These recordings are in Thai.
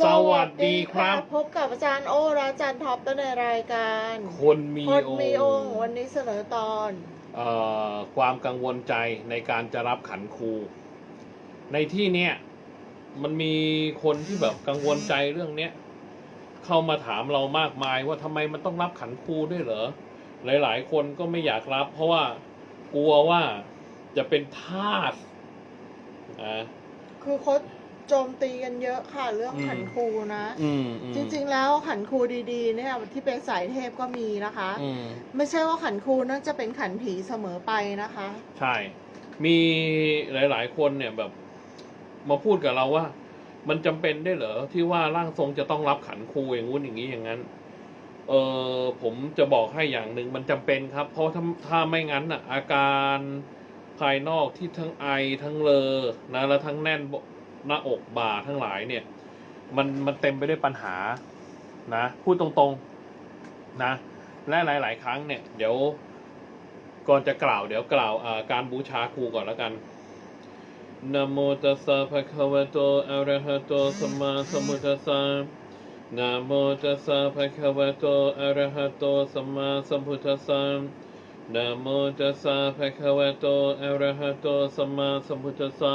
สวัสดีครับ พบกับอาจารย์โอและอาจารย์ท็อปในรายการ คนมีพดองมีองค์ค์วันนี้เสนอตอนเอ่อความกังวลใจในการจะรับขันครู ในที่เนี้ยมันมีคนที่แบบกังวลใจเรื่องเนี้ยเข้ามาถามเรามากมายว่าทำไมมันต้องรับขันครูด้วยเหรอ หลาย ๆ คนก็ไม่อยากรับ เพราะว่ากลัวว่าจะเป็นทาสอ่าคือเขา โจมตีกันเยอะค่ะเรื่องอืมขันครูนะ อืมอืมจริงๆแล้วขันครูดีๆ เนี่ยที่เป็นสายเทพก็มีนะคะ อืมไม่ใช่ว่าขันครูนั่นจะเป็นขันผีเสมอไปนะคะ ใช่ มีหลายๆ คนเนี่ยแบบ มาพูดกับเราว่า มันจำเป็นได้เหรอที่ว่าร่างทรงจะต้องรับขันครูอย่างงู้นอย่างนี้อย่างนั้น เออผมจะบอกให้อย่างหนึ่งมันจำเป็นครับ เพราะถ้าถ้าไม่งั้นอะ อาการภายนอกที่ทั้งไอทั้งเลอนะแล้วทั้งแน่น หน้าอกบ่าทั้งหลายเนี่ย มันมันเต็มไปด้วยปัญหานะพูดตรงๆนะและหลาย ๆ ครั้งเนี่ย เดี๋ยวก่อนจะกล่าวเดี๋ยวกล่าวาการบูชาครูก่อนแล้วกันนะโมตัสสะภะคะวะโตอะระหะโตสัมมาสัมพุทธัสสะนะโมตัสสะภะคะวะโตอะระหะโตสัมมาสัมพุทธัสสะนะโมตัสสะภะคะวะโตอะระหะโตสัมมาสัมพุทธัสสะ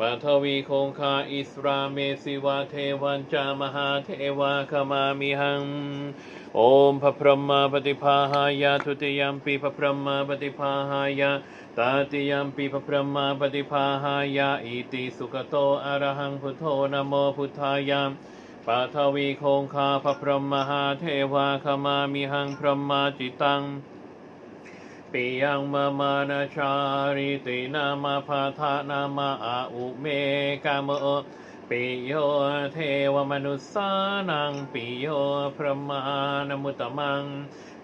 ปฐวีคงคาอิสราเมสิวาเทวันจามหาเทวาคมามิหัง โอมพระพรหมาปฏิภาหายาทุติยัมปีพระพรหมาปฏิภาหายาตาติยัมปีพระพรหมาปฏิภาหายาอิติสุขโตอรหังพุทโธนโมพุทธายามปาทวีคงคาพระพรหมหาเทวาคมามิหังพรหมาจิตัง ปิยังมามานาชาริตินามาพาทานามาอาอุเมกามโอปิโยเทวมนุสานังปิโยพระมานมุตตมัง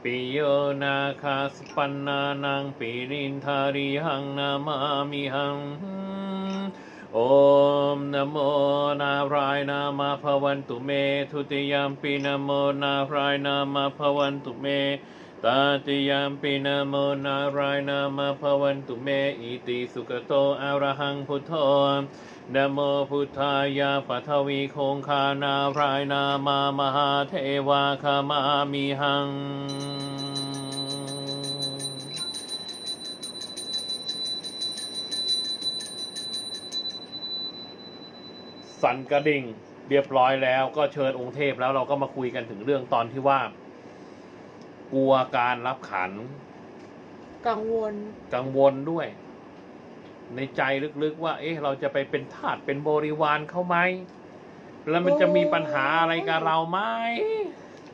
ปิโยนาคาสปันนานังปิรินทาริหังนามามิหังโอมนโมนารายนามาภวันตุเม ทุติยามปินโมนารายนามาภวันตุเม ตาติยามปินะโมนารายนามาภวันตุเมอิติสุขโตอระหังพุทโธนโมพุทธายาปัทวีคงคานารายนามามหาเทวาคามามิหังสั่นกระดิ่งเรียบร้อยแล้วก็เชิญองค์เทพแล้วเราก็มาคุยกันถึงเรื่องตอนที่ว่า กลัวการรับขัน กังวล กังวลด้วย ในใจลึกๆว่า เอ๊ะ เราจะไปเป็นทาสเป็นบริวารเขาไหม แล้วมันจะมีปัญหาอะไรกับเราไหม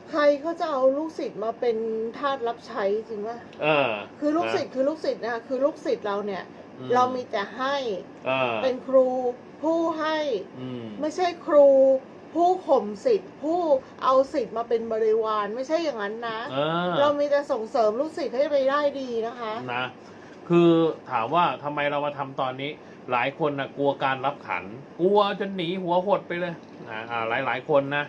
ใครเขาจะเอาลูกศิษย์มาเป็นทาสรับใช้จริงป่ะเออ คือลูกศิษย์คือลูกศิษย์นะคะคือลูกศิษย์เราเนี่ยอืเรามีแต่ให้เออเป็นครูผู้ให้อืมไม่ใช่ครู ผู้ข่มศิษย์ผู้เอาศิษย์มาเป็นบริวารไม่ใช่อย่างนั้นนะ เออเรามีแต่ส่งเสริมลูกศิษย์ให้ไปได้ดีนะคะ นะ คือถามว่าทำไมเรามาทำตอนนี้ หลายคนนะกลัวการรับขัน กลัวจนหนีหัวหดไปเลยนะอ่าหลายหลายๆคนนะ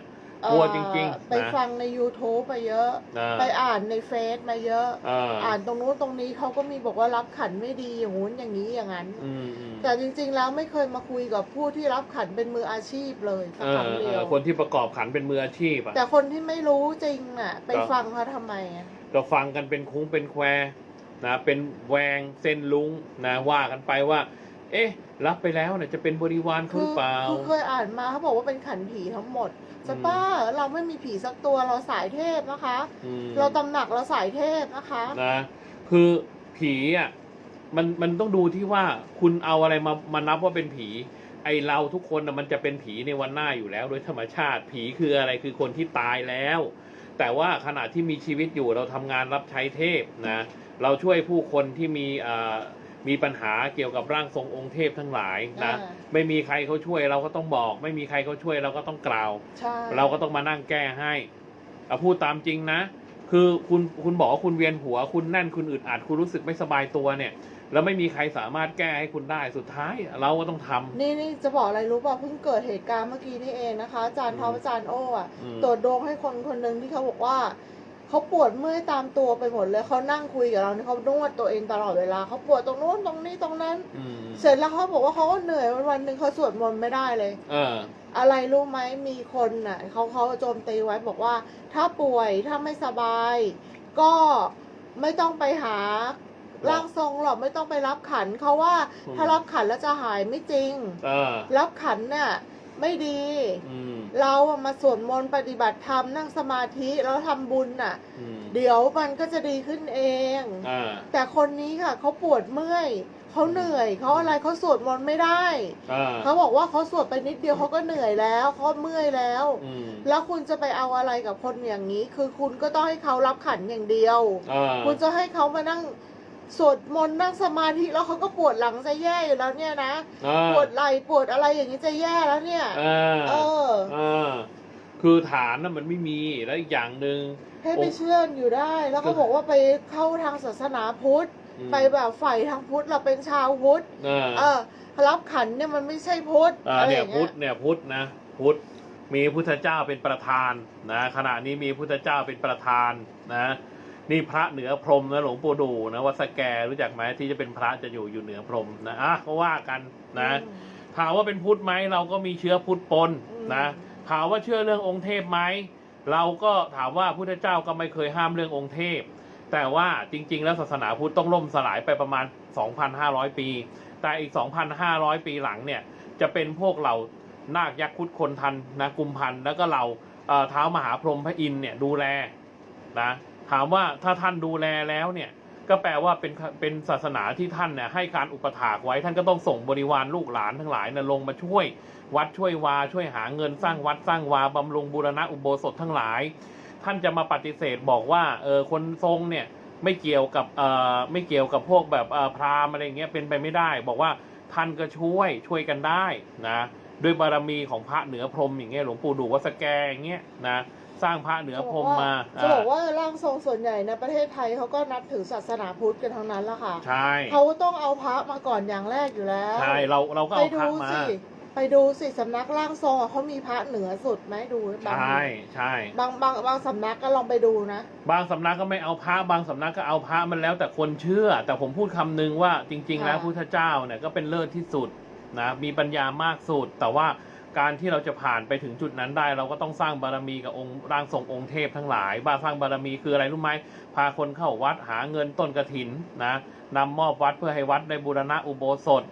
กลัวจริงๆเอ่อไปนะฟังใน YouTube มาเยอะนะไปอ่านในเฟซมาเยอะ เอออ่านตรงนู้นตรงนี้เขาก็มีบอกว่ารับขันไม่ดีอย่างงู้นอย่างนี้อย่างนั้น อืมอืม แต่จริง ๆ แล้วไม่เคยมาคุยกับผู้ที่รับขันเป็นมืออาชีพเลยสัเอกครั้งอเดีเอยวอคนที่ประกอบขันเป็นมืออาชีพอะแต่คนที่ไม่รู้จริงน่ะ ไปก็ฟังเขาทำไมอะก็ฟังกันเป็นคุ้งเป็นแควนะเป็นแวงเส้นลุงนะว่ากันไปว่า เอ๊ะ รับไปแล้วเนี่ยจะเป็นบริวารเขาคืหรือเปล่า คือเคยอ่านมาเขาบอกว่าเป็นขันผีทั้งหมดจะอืมป้าเราไม่มีผีสักตัวเราสายเทพนะคะอืมเราตำหนักเราสายเทพนะคะนะคือผีอะ มันมันต้องดูที่ว่าคุณเอาอะไรมามานับว่าเป็นผีไอไอเราทุกคนนะมันจะเป็นผีในวันหน้าอยู่แล้ว โดยธรรมชาติผีคืออะไรคือคนที่ตายแล้ว แต่ว่าขณะที่มีชีวิตอยู่เราทำงานรับใช้เทพนะเราช่วยผู้คนที่มีอ่ามีปัญหาเกี่ยวกับร่างทรงองค์เทพทั้งหลายนะอ่าไม่มีใครเขาช่วยเราก็ต้องบอก ไม่มีใครเขาช่วยเราก็ต้องกล่าว ใช่เราก็ต้องมานั่งแก้ให้เอาพูดตามจริงนะ คือคุณคุณบอกว่าคุณเวียนหัว คุณแน่นคุณอึดอัดคุณรู้สึกไม่สบายตัวเนี่ย แล้วไม่มีใครสามารถแก้ให้คุณได้สุดท้าย เราก็ต้องทำ นี่นี่จะบอกอะไรรู้ป่ะเพิ่งเกิดเหตุการณ์เมื่อกี้นี่เองนะคะอาจารย์ท็อปอาจารย์โอ้อะอืม ตรวจดวงให้คนคนหนึ่งที่เขาบอกว่าเขาปวดเมื่อยตามตัวไปหมดเลยเขานั่งคุยกับเราเนี่ยเขานวดตัวเองตลอดเวลาเขาปวดตรงนู้นตรงนี้ตรงนั้น อืมเสร็จแล้วเขาบอกว่าเขาก็เหนื่อยวันวันๆหนึ่งเขาสวดมนต์ไม่ได้เลย เออ อะไรรู้ไหมมีคนน่ะเขาเขาโจมตีไว้บอกว่า ถ้าป่วยถ้าไม่สบาย ก็ไม่ต้องไปหา ร่างทรงหรอกไม่ต้องไปรับขันเขาว่าอืมถ้ารับขันแล้วจะหายไม่จริงเออรับขันน่ะไม่ดีอืมเราอะมาสวดมนต์ปฏิบัติธรรมนั่งสมาธิแล้วทำบุญน่ะอืมเดี๋ยวมันก็จะดีขึ้นเองอ่าแต่คนนี้ค่ะเขาปวดเมื่อยเขาเหนื่อยเขาอะไรเขาสวดมนต์ไม่ได้อ่าเขาบอกว่าเขาสวดไปนิดเดียวเขาก็เหนื่อยแล้วเขาเมื่อยแล้วอืมแล้วคุณจะไปเอาอะไรกับคนอย่างนี้ คือคุณก็ต้องให้เขารับขันอย่างเดียวอ่าคุณจะให้เขามานั่ง สวดมนต์นั่งสมาธิแล้วเขาก็ปวดหลังจะแย่อยู่แล้วเนี่ยนะอ่าปวดไหล่ปวดอะไรอย่างนี้จะแย่แล้วเนี่ยอ่าเอออ่าคือฐานน่ะมันไม่มีแล้วอีกอย่างหนึ่งให้ไปเชื่ออยู่ได้ แล้วก็บอกว่าไปเข้าทางศาสนาพุทธอืมไปแบบฝ่ายทางพุทธเราเป็นชาวพุทธอ่าเออรับขันเนี่ยมันไม่ใช่พุทธอ่าอะไรอเนี่ยย่างพุเงี้ทธยเนี่ยพุทธนะพุทธมีพุทธเจ้าเป็นประธานนะขณะนี้มีพุทธเจ้าเป็นประธานนะ นี่พระเหนือพรหมนะหลวงปู่ดูนะวัดสแกรู้จักไหมที่จะเป็นพระจะอยู่อยู่เหนือพรหมนะอะก็ว่ากันนะอืมถามว่าเป็นพุทธไหมเราก็มีเชื้อพุทธปนอืมนะถามว่าเชื่อเรื่ององค์เทพไหมเราก็ถามว่าพุทธเจ้าก็ไม่เคยห้ามเรื่ององค์เทพ แต่ว่าจริง ๆ แล้วศาสนาพุทธต้องล่มสลายไปประมาณ 2,500 ปี แต่อีก 2,500 ปีหลังเนี่ยจะเป็นพวกเรานาคยักษ์คุดคนทันนะกุมพันธ์แล้วก็เราเอ่อเท้ามหาพรหมพระอินทร์เนี่ยดูแลนะ ถามว่าถ้าท่านดูแลแล้วเนี่ย ก็แปลว่าเป็นเป็นศาสนาที่ท่านเนี่ยให้การอุปถากไว้ท่านก็ต้องส่งบริวารลูกหลานทั้งหลายนะลงมาช่วย วัดช่วยวาช่วยหาเงินสร้างวัดสร้างวาบำรุงบูรณะอุโบสถทั้งหลาย ท่านจะมาปฏิเสธบอกว่าเออคนทรงเนี่ยไม่เกี่ยวกับเอ่อไม่เกี่ยวกับพวกแบบเอ่อพราหมณ์อะไรเงี้ยเป็นไปไม่ได้ บอกว่าท่านก็ช่วยช่วยกันได้นะด้วยบารมีของพระเหนือพรหมอย่างเงี้ยหลวงปู่ดูวัดสแกอย่างเงี้ยนะ สร้างพระเหนือพรหมมาจะบอกว่าร่างทรงส่วนใหญ่ในประเทศไทยเขาก็นับถือศาสนาพุทธกันทั้งนั้นละค่ะใช่เขาต้องเอาพระมาก่อนอย่างแรกอยู่แล้วใช่เราเราก็ไปเอาพดูระมาสิไปดูสิสำนักร่างทรงอะเขามีพระเหนือสุดไหมดูบางใช่ใช่บางบางบางสำนักก็ลองไปดูนะ บางสำนักก็ไม่เอาพระบางสำนักก็เอาพระมันแล้วแต่คนเชื่อ แต่ผมพูดคำนึงว่าจริง ๆ แล้วค่ะพุทธเจ้าเนี่ยก็เป็นเลิศที่สุดนะมีปัญญามากสุดแต่ว่า การที่เราจะผ่านไปถึงจุดนั้นได้ เราก็ต้องสร้างบารมีกับองค์ร่างทรงองค์เทพทั้งหลายบ้าสร้างบารมีคืออะไรรู้ไหมพาคนเข้าวัดหาเงินต้นกระถินนะนำมอบวัดเพื่อให้วัดได้บูรณะอุโบสถ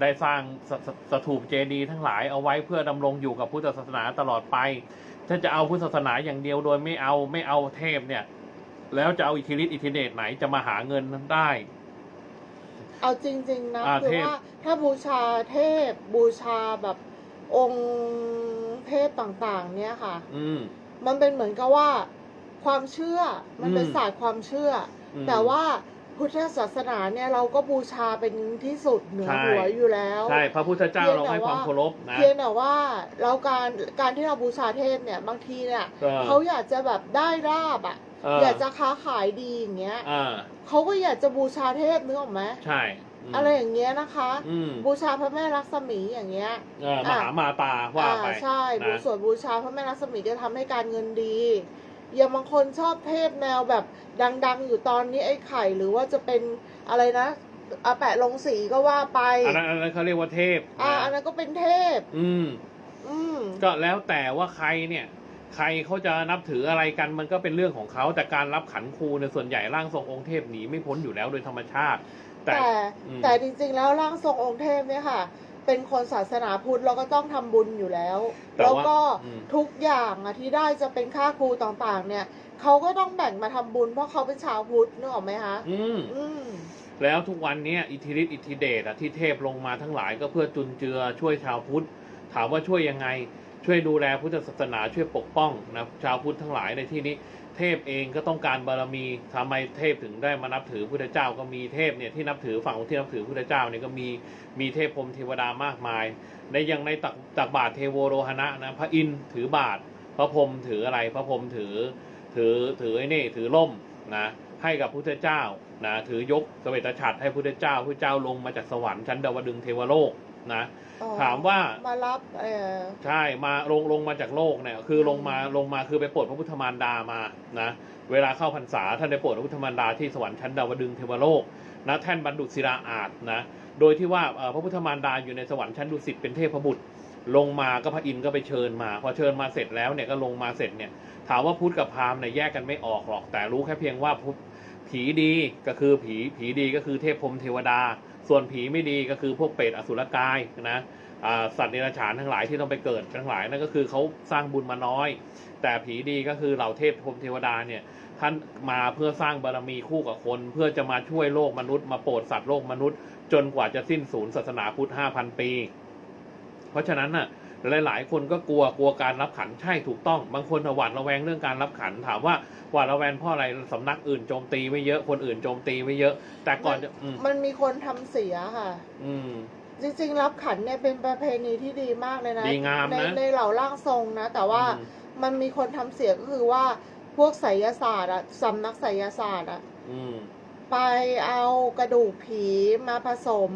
ได้สร้างสสสถูปเจดีย์ทั้งหลายเอาไว้เพื่อดำรงอยู่กับพุทธศาสนาตลอดไป ถ้าจะเอาพุทธศาสนาอย่างเดียวโดยไม่เอาไม่เอาเทพเนี่ยแล้วจะเอาอิทธิฤทธิอิทธิเดชไหนจะมาหาเงินนั้นได้เอาจริง ๆ นะอ่าคือเทพว่าถ้าบูชาเทพบูชาแบบ องค์เทพต่างๆ เนี่ยค่ะ อืม มันเป็นเหมือนกับว่า ความเชื่อมันเป็นอืมศาสตร์ความเชื่ออมแต่ว่าพุทธศาสนาเนี่ยเราก็บูชาเป็นที่สุดเหนือใช่ หัวอยู่แล้ว ใช่พระพุทธเจ้าเพียงเราแต่ให้ความว่าเคารพนะเพียงแต่ว่าเราการการที่เราบูชาเทพเนี่ยบางทีเนี่ยก็เขาอยากจะแบบได้ลาบอะเอออยากจะค้าขายดีอย่างเงี้ยอ่าเขาก็อยากจะบูชาเทพนึกออกไหมใช่ม อะไรอย่างเงี้ยนะคะ อืมบูชาพระแม่ลักษมีอย่างเงี้ย เออมหามาตาว่าไปอ่ใช่นะบูส่วนบูชาพระแม่ลักษมีจะทำให้การเงินดี อย่างบางคนชอบเทพแนวแบบดัง ๆ อยู่ตอนนี้ไอ้ไข่หรือว่าจะเป็นอะไรนะอาแปะลงสีก็ว่าไป อันนั้นอันนั้นเขาเรียกว่าเทพอ่า นะอันนั้นก็เป็นเทพ อืม อืม ก็แล้วแต่ว่าใครเนี่ย ใครเขาจะนับถืออะไรกันมันก็เป็นเรื่องของเขาแต่การรับขันครูเนี่ยส่วนใหญ่ร่างทรงองค์เทพหนีไม่พ้นอยู่แล้วโดยธรรมชาติ แต่แต่อืมแต่จริงๆแล้วร่างทรงองค์เทพเนี่ยค่ะ เป็นคนศาสนาพุทธเราก็ต้องทำบุญอยู่แล้วแต่แล้วว่าก็อืมทุกอย่างอะที่ได้จะเป็นค่าครูต่างๆ เนี่ยเขาก็ต้องแบ่งมาทำบุญเพราะเขาเป็นชาวพุทธนึกออกไหมคะอืมอืมแล้วทุกวันเนี้ยอิทธิฤทธิอิทธิเดชอะที่เทพลงมาทั้งหลายก็เพื่อจุนเจือช่วยชาวพุทธ ถามว่าช่วยยังไง ช่วยดูแลพุทธศาสนาช่วยปกป้องนะชาวพุทธทั้งหลายในที่นี้ เทพเองก็ต้องการบารมีทำไมเทพถึงได้มานับถือพุทธเจ้าก็มีเทพเนี่ยที่นับถือฝั่งที่นับถือพุทธเจ้าเนี่ยก็มีมีเทพพรมเทวดามากมายในอย่างในตักตักบาทเทโวโรหณะนะพระอินทร์ถือบาทพระพรมถืออะไรพระพรมถือถือถือไอ้นี่ถือล่มนะ ให้กับพุทธเจ้านะถือยกสเวตฉัตรให้พุทธเจ้าพุทธเจ้าลงมาจากสวรรค์ชั้นดาวดึงส์เทวโลกนะอ๋อถามว่ามารับเออใช่มาลงลงมาจากโลกเนี่ยคือลงมาลงมาคือไปโปรดพระพุทธมารดามานะเวลาเข้าพรรษาท่านได้โปรดพระพุทธมารดาที่สวรรค์ชั้นดาวดึงส์เทวโลกนะแท่นบรรดุศิลาอาจนะโดยที่ว่าเอ่อพระพุทธมารดาอยู่ในสวรรค์ชั้นดุสิตเป็นเทพบุตร ลงมาก็พระอินทร์ก็ไปเชิญมา พอเชิญมาเสร็จแล้วเนี่ยก็ลงมาเสร็จเนี่ย ถามว่าพุทธกับพราหมณ์เนี่ยแยกกันไม่ออกหรอก แต่รู้แค่เพียงว่าพุทธผีดีก็คือผีผีดีก็คือเทพพรหมเทวดา ส่วนผีไม่ดีก็คือพวกเปรตอสุรกายนะสัตว์เดรัจฉานทั้งหลายที่ต้องไปเกิดทั้งหลายนั่นก็คือเขาสร้างบุญมาน้อย แต่ผีดีก็คือเหล่าเทพพรหมเทวดาเนี่ยท่านมาเพื่อสร้างบารมีคู่กับคน เพื่อจะมาช่วยโลกมนุษย์มาโปรดสัตว์โลกมนุษย์ จนกว่าจะสิ้นสูญศาสนาพุทธห้าพันปี เพราะฉะนั้นน่ะหลาย ๆ คนก็กลัวกลัวการรับขันใช่ถูกต้อง บางคนหวาดระแวงเรื่องการรับขันถามว่าหวาดระแวงเพราะอะไรสำนักอื่นโจมตีไว้เยอะคนอื่นโจมตีไว้เยอะ แต่ก่อนจะอืมมันมีคนทำเสียค่ะ อืม จริงๆ รับขันเนี่ยเป็นประเพณีที่ดีมากเลยนะ ดีงามในนะ ในเหล่าร่างทรงนะ แต่ว่าอืมมันมีคนทำเสียก็คือว่าพวกไสยศาสตร์อะสำนักไสยศาสตร์อะอืม ไปเอากระดูกผีมาผสม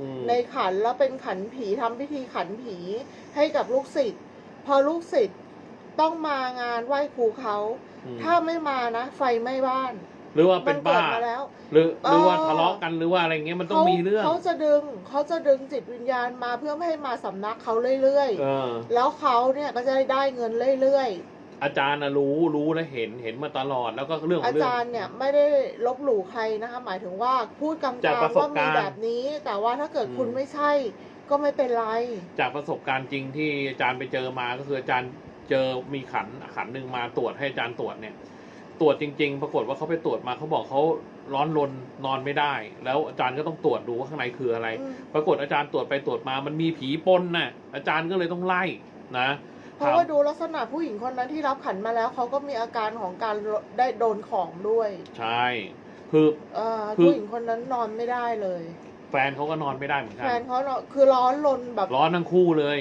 อืม ในขันแล้วเป็นขันผีทำพิธีขันผีให้กับลูกศิษย์พอลูกศิษย์ต้องมางานไหว้ครูเขาอืมถ้าไม่มานะ ไฟไหม้บ้านหรือว่ามัเป็นเกิบ้า ดมาแล้ว หรือหรือว่าเอ่อ ทะเลาะกันหรือว่าอะไรเงี้ยมันต้องมีเรื่องเขาจะดึงเขาจะดึงจิตวิญญาณมาเพื่อไม่ให้มาสำนักเขาเรื่อยเออ ๆ แล้วเขาเนี่ยก็จะได้เงินเรื่อย อาจารย์นะรู้รู้และเห็นเห็นมาตลอดแล้วก็เรื่องๆขออางเรื่องจารย์เนี่ยไม่ได้ลบหลู่ใครนะคะ หมายถึงว่าพูดกำจากกาประสบว่ามีการณ์แบบนี้ แต่ว่าถ้าเกิดอืมคุณไม่ใช่ ก็ไม่เป็นไร จากประสบการณ์จริงที่อาจารย์ไปเจอมาก็คืออาจารย์เจอมีขันขันหนึ่งมาตรวจให้อาจารย์ตรวจเนี่ย ตรวจจริง ๆ ปรากฏว่าเขาไปตรวจมาเขาบอกเขาร้อนรนนอนไม่ได้ แล้วอาจารย์ก็ต้องตรวจดูว่าข้างในคืออะไร อืม ปรากฏอาจารย์ตรวจไปตรวจมามันมีผีปนน่ะอาจารย์ก็เลยต้องไล่นะเพ ราะว่าดูลักษณะผู้หญิงคนนั้นที่รับขันมาแล้วเขาก็มีอาการของการได้โดนของด้วย ใช่คือเอ่อคือผู้หญิงคนนั้นนอนไม่ได้เลย แฟนเขาก็นอนไม่ได้เหมือนกัแฟนนเขาเนอะคือร้อนรนแบบร้อนทั้งคู่เลย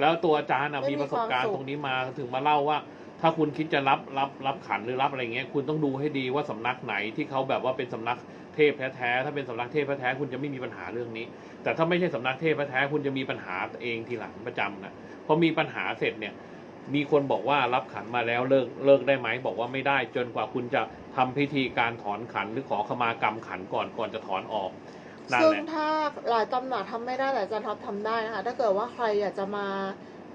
แล้วตัวอาจารย์น่ะไม่มีมีประสบการณ์ความสุขตรงนี้มาถึงมาเล่าว่า ถ้าคุณคิดจะรับรับรับขันหรือรับอะไรเงี้ย คุณต้องดูให้ดีว่าสำนักไหนที่เขาแบบว่าเป็นสำนักเทพแท้ๆ ถ้าเป็นสำนักเทพแท้ๆ คุณจะไม่มีปัญหาเรื่องนี้ แต่ถ้าไม่ใช่สำนักเทพแท้ๆ คุณจะมีปัญหาเองทีหลังประจำนะพอมีปัญหาเสร็จเนี่ย มีคนบอกว่ารับขันมาแล้วเลิกเลิกได้ไหมบอกว่าไม่ได้จนกว่าคุณจะทำพิธีการถอนขันหรือขอขมากรรมขันก่อนก่อนจะถอนออกนั่นซึ่งถ้าหลายตำหนักทำไม่ได้แต่อาจารย์ท็อปทำได้นะคะ ถ้าเกิดว่าใครอยากจะมา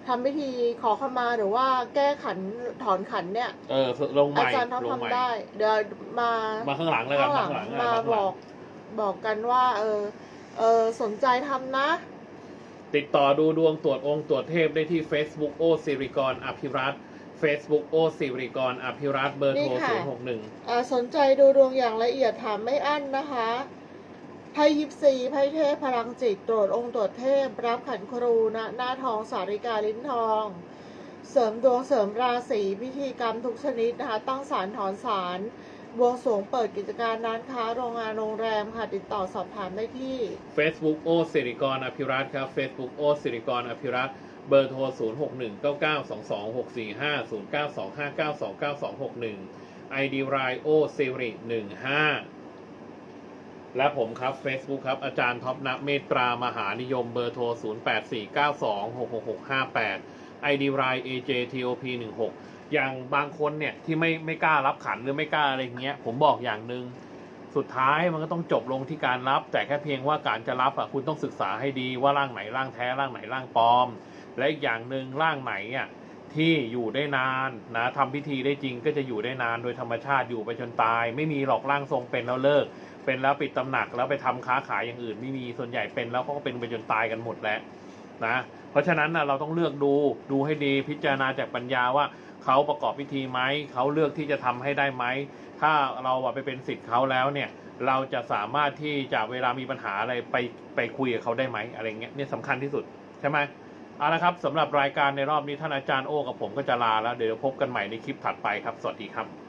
ทำพิธีขอขมาหรือว่าแก้ขันถอนขันเนี่ย เออลงใหอาม่จารย์ท็อปลงใหม่ทำได้ เดี๋ยวมามาข้างหลังเลยกัข้านงหลังข้างหลังมาข้างหบลัองกบอกกันว่า เออ เออสนใจทำนะ ติดต่อดูดวงตรวจองค์ตรวจเทพได้ที่ Facebook โอสิริกรอภิรัตน์ Facebook โอสิริกรอภิรัตน์เบอร์โทรนี่ค่ะ 061อ่าสนใจดูดวงอย่างละเอียดถามไม่อั้นนะคะ ไพ่ยิปซีไพ่เทพพลังจิตตรวจองค์ตรวจเทพ รับขันครูนะหน้าทองสาริกาลิ้นทอง เสริมดวงเสริมราศีพิธีกรรมทุกชนิดนะคะตั้งสารถอนสารบวงสรวงเปิดกิจการร้านค้าโรงงานโรงแรมค่ะ ติดต่อสอบถามได้ที่ Facebook โอสิริกรอภิรัตน์ครับ Facebook โอสิริกรอภิรัตน์เบอร์โทร 06199226450925929261 ID r i o s i r i 15 และผมครับ Facebook ครับ อาจารย์ท็อปณเมตรามหานิยมเบอร์โทร 0849266658 ID r i AJTOP 16 อย่างบางคนเนี่ย ที่ไม่ไม่กล้ารับขันหรือไม่กล้าอะไรเงี้ย ผมบอกอย่างหนึ่งสุดท้ายมันก็ต้องจบลงที่การรับ แต่แค่เพียงว่าการจะรับอะคุณต้องศึกษาให้ดีว่าร่างไหนร่างแท้ร่างไหนร่างปลอม และอีกอย่างหนึ่งร่างไหนอะที่อยู่ได้นานนะทำพิธีได้จริงก็จะอยู่ได้นานโดยธรรมชาติอยู่ไปจนตาย ไม่มีหรอกร่างทรงเป็นแล้วเลิก เป็นแล้วปิดตำหนักแล้วไปทำค้าขายอย่างอื่น ไม่มีส่วนใหญ่เป็นแล้วเขาก็เป็นไปจนตายกันหมดแล้วนะเพราะฉะนั้นนะเราต้องเลือกดูดูให้ดีพิจารณาจากปัญญาว่าเขาประกอบพิธีไหมเขาเลือกที่จะทำให้ได้ไหมถ้าเราไปเป็นสิทธิ์เขาแล้วเนี่ยเราจะสามารถที่จะเวลามีปัญหาอะไรไปไปคุยกับเขาได้ไหมอะไรเงี้ยเนี่ยสำคัญที่สุดใช่ไหมเอาละครับสำหรับรายการในรอบนี้ท่านอาจารย์โอ้กับผมก็จะลาแล้วเดี๋ยวพบกันใหม่ในคลิปถัดไปครับ สวัสดีครับ